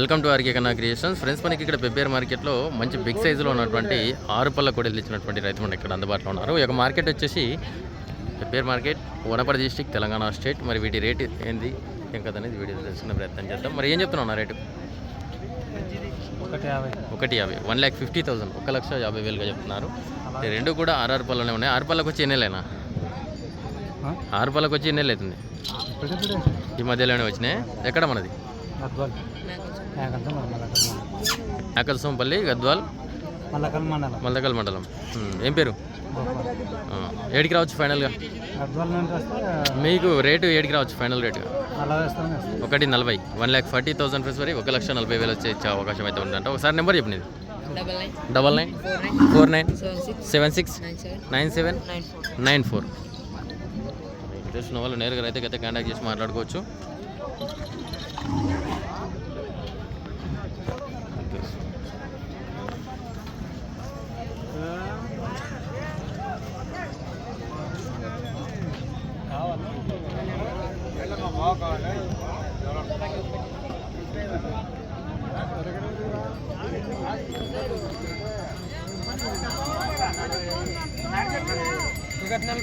Welcome to RK Kanna creations. Friends మనకి ఇక్కడ పెబ్బేర్ మార్కెట్లో మంచి బిగ్ సైజులో ఉన్నటువంటి ఆరు పళ్ళ కొడలు ఇచ్చినటువంటి రైతు మన ఇక్కడ అందుబాటులో ఉన్నారు. ఈ యొక్క మార్కెట్ వచ్చేసి Pebbair market Wanaparthy district Telangana state. మరి వీటి రేట్ ఏంది ఏం కదా అనేది వీడియో తెలుసుకునే ప్రయత్నం చేద్దాం. మరి ఏం చెప్తున్నావు నా రేటు? ఒకటి యాభై. ఒకటి యాభై. One lakh fifty thousand. ఒక లక్ష యాభై వేలుగా చెప్తున్నారు. రెండు కూడా ఆర్ఆర్ పళ్ళనే ఉన్నాయి. ఆరు పళ్ళకి వచ్చి ఎన్నేలేనా ఆరు పళ్ళకి వచ్చి అవుతుంది? ఇప్పుడిప్పుడే ఈ మధ్యలోనే వచ్చినాయి. ఎక్కడ మనది? గద్వాల్. మన మల్లకల్ మండలం గద్వాల్ మల్లకల్ మండలం. ఏం పేరు? ఏడికి రావచ్చు ఫైనల్గా? గద్వాల్ మీకు రేటు ఏడికి రావచ్చు ఫైనల్ రేటు ఒకటి నలభై. One lakh forty thousand rupees వరకు ఒక లక్ష నలభై వేలు వచ్చే అవకాశం అయితే ఉందంట. ఒకసారి నెంబర్ చెప్పినది double nine double nine? Four nine? Seven six? Nine seven? Nine four. తెలిసిన వాళ్ళు నేరుగా అయితే అయితే కాంటాక్ట్ చేసి మాట్లాడుకోవచ్చు. दुर्घटना